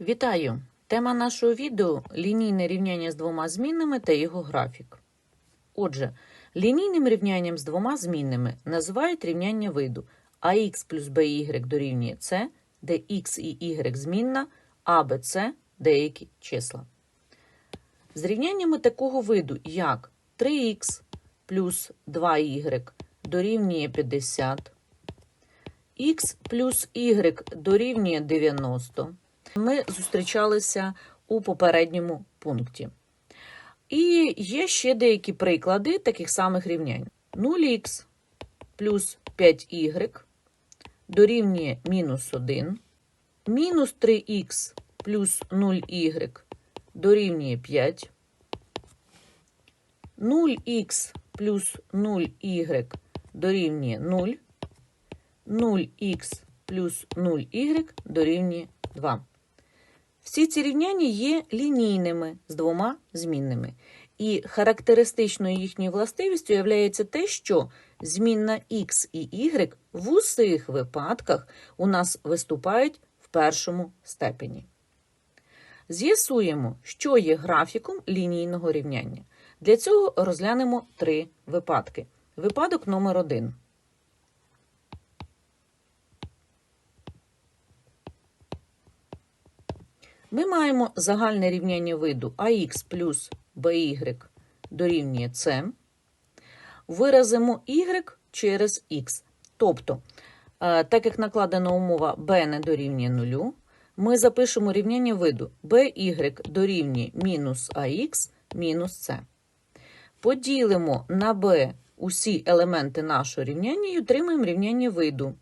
Вітаю! Тема нашого відео лінійне рівняння з двома змінними та його графік. Отже, лінійним рівнянням з двома змінними називають рівняння виду ax плюс by дорівнює c, де x і y змінна, а b, c – деякі числа. З рівняннями такого виду, як 3х плюс 2y дорівнює 50, х плюс y дорівнює 90, ми зустрічалися у попередньому пункті. І є ще деякі приклади таких самих рівнянь. 0х плюс 5y дорівнює мінус 1, мінус 3х плюс 0y дорівнює 5, 0х плюс 0y дорівнює 0, 0х плюс 0y дорівнює 2. Всі ці рівняння є лінійними з двома змінними. І характеристичною їхньою властивістю є те, що змінна x і y в усіх випадках у нас виступають в першому степені. З'ясуємо, що є графіком лінійного рівняння. Для цього розглянемо три випадки. Випадок номер один. Ми маємо загальне рівняння виду ax плюс by дорівнює c. Виразимо y через x. Тобто, е, так як накладена умова b не дорівнює 0, ми запишемо рівняння виду by дорівнює мінус ax мінус c. Поділимо на b усі елементи нашого рівняння і отримаємо рівняння виду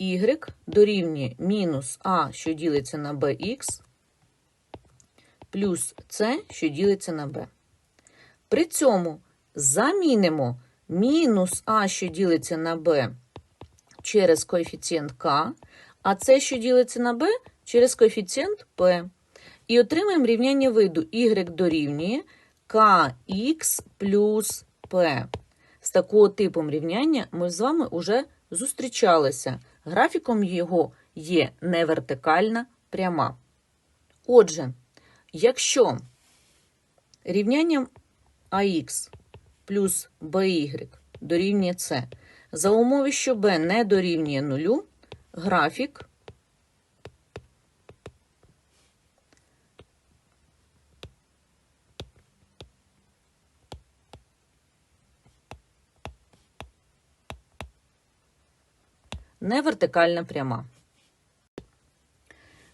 y дорівнює мінус a, що ділиться на bx, плюс С, що ділиться на Б. При цьому замінимо мінус А, що ділиться на Б, через коефіцієнт К, а С, що ділиться на Б, через коефіцієнт П. І отримаємо рівняння виду y дорівнює kx плюс P. З такого типом рівняння ми з вами вже зустрічалися. Графіком його є невертикальна пряма. Отже, Якщо рівнянням АХ плюс BY дорівнює С, за умови, що b не дорівнює нулю, графік не вертикальна пряма.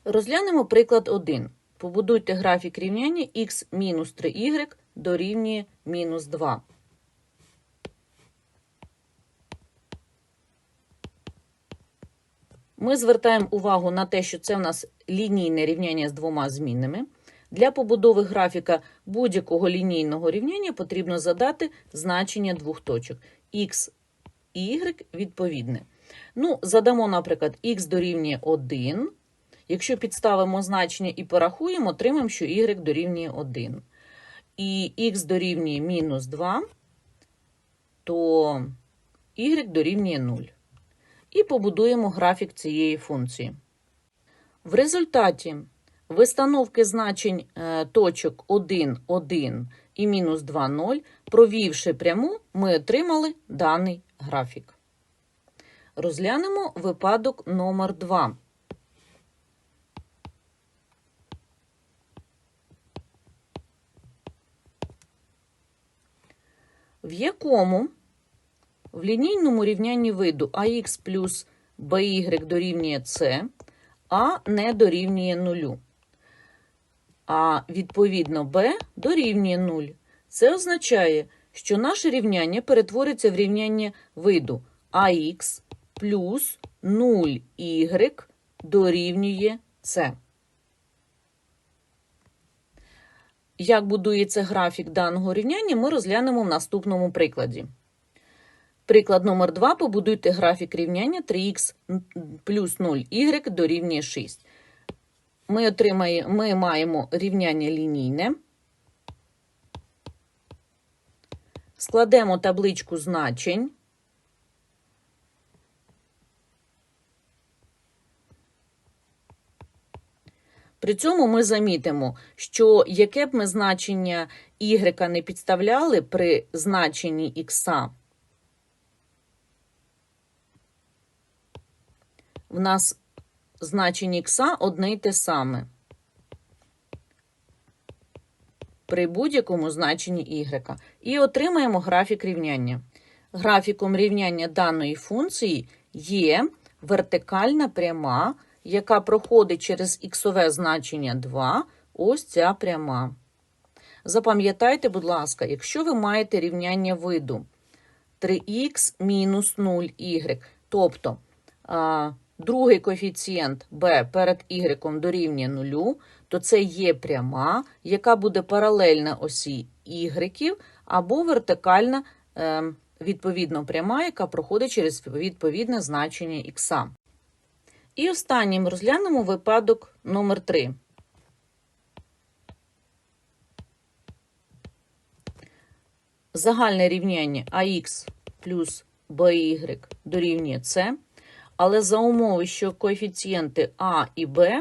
Розглянемо приклад 1. Побудуйте графік рівняння х мінус 3y дорівнює мінус 2. Ми звертаємо увагу на те, що це в нас лінійне рівняння з двома змінними. Для побудови графіка будь-якого лінійного рівняння потрібно задати значення двох точок х і y відповідне. Ну, задамо, наприклад, х дорівнює 1. Якщо підставимо значення і порахуємо, отримаємо, що y дорівнює 1. І х дорівнює мінус 2, то y дорівнює 0. І побудуємо графік цієї функції. В результаті вистановки значень е, точок 1, 1 і мінус 2, 0, провівши пряму, ми отримали даний графік. Розглянемо випадок номер 2. В якому в лінійному рівнянні виду ax плюс by дорівнює c, а не дорівнює нулю. А відповідно b дорівнює 0. Це означає, що наше рівняння перетвориться в рівняння виду ax плюс 0y дорівнює c. Як будується графік даного рівняння, ми розглянемо в наступному прикладі. Приклад номер 2 побудуйте графік рівняння 3х плюс 0y дорівнює 6. Ми, отримає, ми маємо рівняння лінійне. Складемо табличку значень. При цьому ми замітимо, що яке б ми значення y не підставляли при значенні х, в нас значення х одне й те саме. При будь-якому значенні y. І отримаємо графік рівняння. Графіком рівняння даної функції є вертикальна пряма, яка проходить через іксове значення 2, ось ця пряма. Запам'ятайте, будь ласка, якщо ви маєте рівняння виду 3х мінус 0y, тобто а, другий коефіцієнт b перед y дорівнює 0, то це є пряма, яка буде паралельна осі y, або вертикальна, е, відповідно, пряма, яка проходить через відповідне значення х. І останнім розглянемо випадок номер 3. Загальне рівняння ax плюс by дорівнює c, але за умови, що коефіцієнти а і b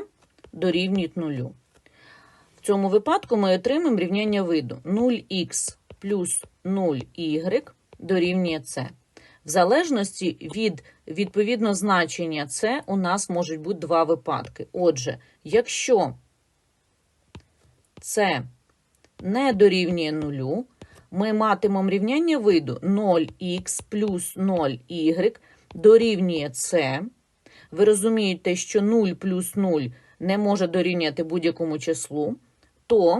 дорівнюють нулю. В цьому випадку ми отримаємо рівняння виду 0х плюс 0y дорівнює c. В залежності від відповідно значення c у нас можуть бути два випадки. Отже, якщо c не дорівнює нулю, ми матимемо рівняння виду 0х плюс 0y дорівнює c. Ви розумієте, що 0 плюс 0 не може дорівняти будь-якому числу, то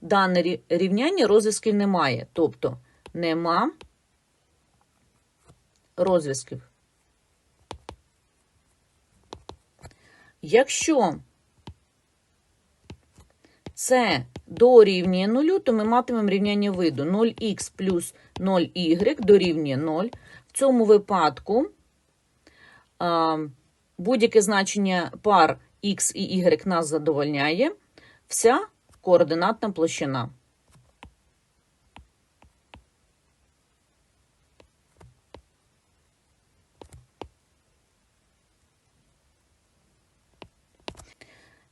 дане рівняння розв'язків немає. Тобто нема розв'язків. Якщо це дорівнює 0, то ми матимемо рівняння виду 0х плюс 0y дорівнює 0. В цьому випадку будь-яке значення пар x і y нас задовольняє. Вся координатна площина.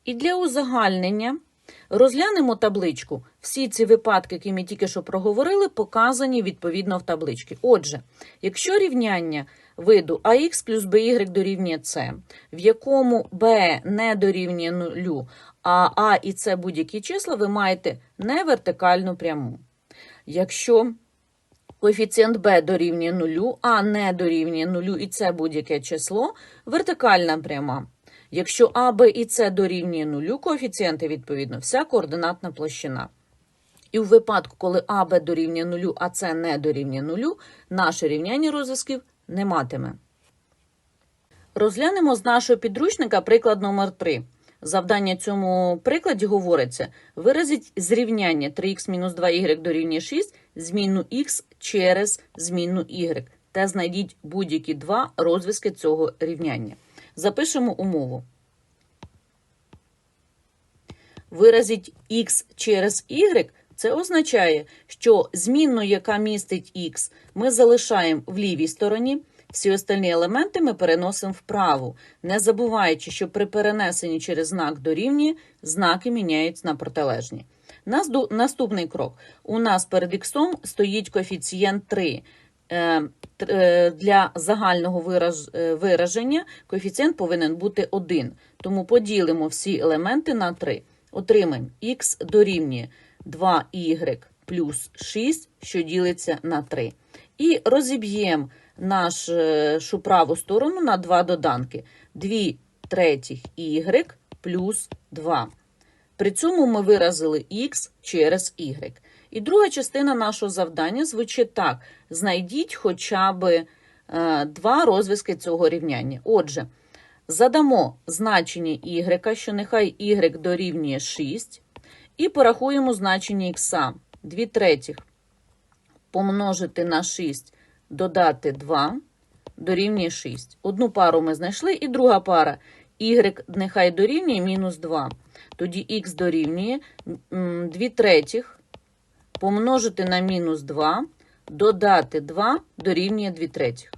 І для узагальнення розглянемо табличку. Всі ці випадки, які ми тільки що проговорили, показані відповідно в табличці. Отже, якщо рівняння виду ax плюс by дорівнює c, в якому b не дорівнює нулю, а а і c будь-які числа, ви маєте невертикальну пряму. Якщо коефіцієнт b дорівнює нулю, а не дорівнює нулю і це будь-яке число, вертикальна пряма. Якщо А, Б і С дорівнює нулю, коефіцієнти, відповідно, вся координатна площина. І в випадку, коли А, Б дорівнює нулю, а С не дорівнює нулю, наше рівняння розв'язків не матиме. Розглянемо з нашого підручника приклад номер 3. Завдання цьому прикладі говориться: виразіть зрівняння 3х-2y дорівнює 6 змінну х через змінну y та знайдіть будь-які два розв'язки цього рівняння. Запишемо умову. Виразіть х через y це означає, що змінну, яка містить х, ми залишаємо в лівій стороні, всі остальні елементи ми переносимо вправу, не забуваючи, що при перенесенні через знак дорівнює, знаки міняються на протилежні. Наступний крок. У нас перед х стоїть коефіцієнт 3. Е, е, Для загального е, вираження коефіцієнт повинен бути 1. Тому поділимо всі елементи на 3. Отримаємо х дорівнює 2y плюс 6, що ділиться на 3. І розіб'ємо нашу праву сторону на два доданки. 2 третіх y плюс 2. При цьому ми виразили х через y. І друга частина нашого завдання звучить так: знайдіть хоча б е, два розв'язки цього рівняння. Отже, задамо значення y, що нехай y дорівнює 6, і порахуємо значення х. 2 третіх помножити на 6, додати 2 дорівнює 6. Одну пару ми знайшли, і друга пара y нехай дорівнює мінус 2. Тоді х дорівнює 2 третіх помножити на мінус 2, додати 2 дорівнює 2 третіх.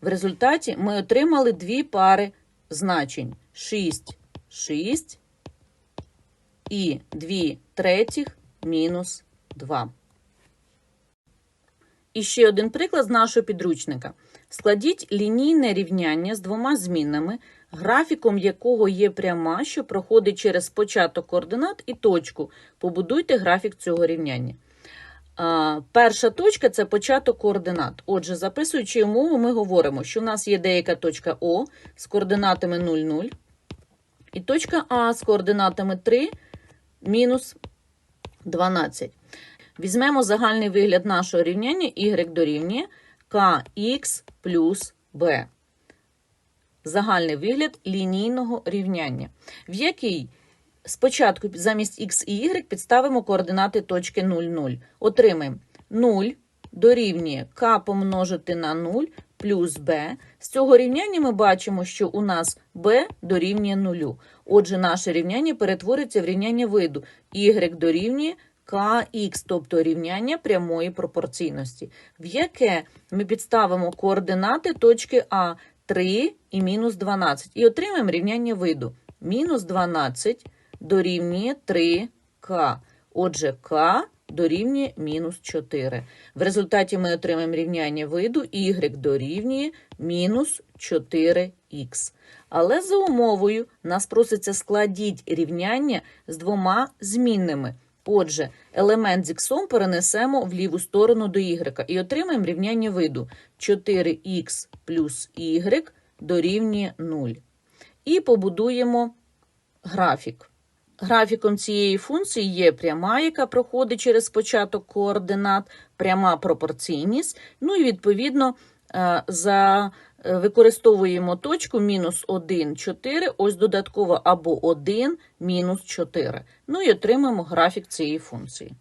В результаті ми отримали дві пари значень 6, 6 і 2 третіх мінус 2. І ще один приклад з нашого підручника. Складіть лінійне рівняння з двома змінними, графіком якого є пряма, що проходить через початок координат і точку. Побудуйте графік цього рівняння. Перша точка це початок координат. Отже, записуючи умову, ми говоримо, що в нас є деяка точка О з координатами 0, 0, і точка А з координатами 3, мінус 12. Візьмемо загальний вигляд нашого рівняння y дорівнює kx плюс b. Загальний вигляд лінійного рівняння, в якій спочатку замість x і y підставимо координати точки 0, 0. Отримаємо 0 дорівнює k помножити на 0 плюс b. З цього рівняння ми бачимо, що у нас b дорівнює 0. Отже, наше рівняння перетвориться в рівняння виду y дорівнює kx, тобто рівняння прямої пропорційності, в яке ми підставимо координати точки А 3 і мінус 12. І отримаємо рівняння виду. Мінус 12 дорівнює 3k. Отже, k дорівнює мінус 4. В результаті ми отримаємо рівняння виду y дорівнює мінус 4х. Але за умовою нас проситься складіть рівняння з двома змінними. Отже, елемент з іксом перенесемо в ліву сторону до y і отримаємо рівняння виду 4х плюс y дорівнює 0. І побудуємо графік. Графіком цієї функції є пряма, яка проходить через початок координат, пряма пропорційність. Ну і відповідно е, за використовуємо точку мінус 1, 4, ось додатково або 1, мінус 4. Ну і отримаємо графік цієї функції.